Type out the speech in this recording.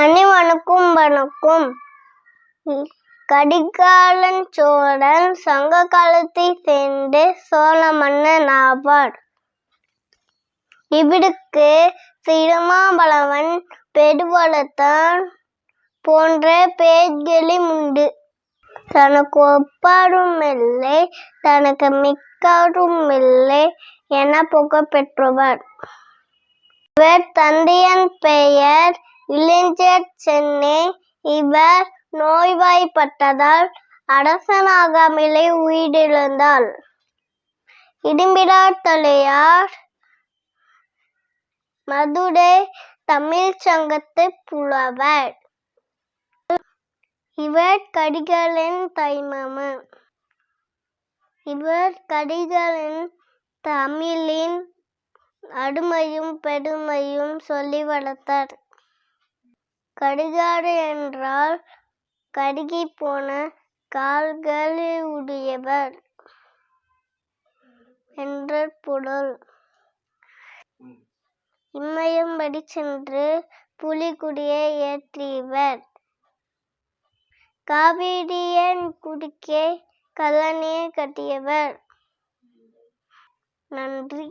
அனைவனுக்கும் வணக்கம் கடிகாலன் சோழன் சங்க காலத்தை சேர்ந்து சோழ மன்னன் ஆவார். இவருக்கு சிறுமாம்பழவன் பெருவளத்தான் போன்ற பேர்களும் உண்டு. தனக்கு ஒப்பாரும் இல்லை தனக்கு மிக்காரும் இல்லை என புகழ் பெற்றவர் இவர் தந்தையன் பெயர் இளைஞர் சென்னே இவர் நோய்வாய்ப்பட்டதால் அரசனாகாமலே உயிரிழந்தார். இடும்பிடாத்தலையார் மதுரை தமிழ் சங்கத்து புலவர். இவர் கடிகளின் தாய்மாமன் இவர் கடிகளின் தமிழின் அருமையும் பெருமையும் சொல்லி வளர்த்தார். கடிகாடு என்றால் கருகி போன கால்கள் உடையவர் என்ற பொருள் இம்மயம்படி சென்று புலிகுடியை ஏற்றியவர். காவிரியன் குடிக்கே கல்லணையை கட்டியவர். நன்றி.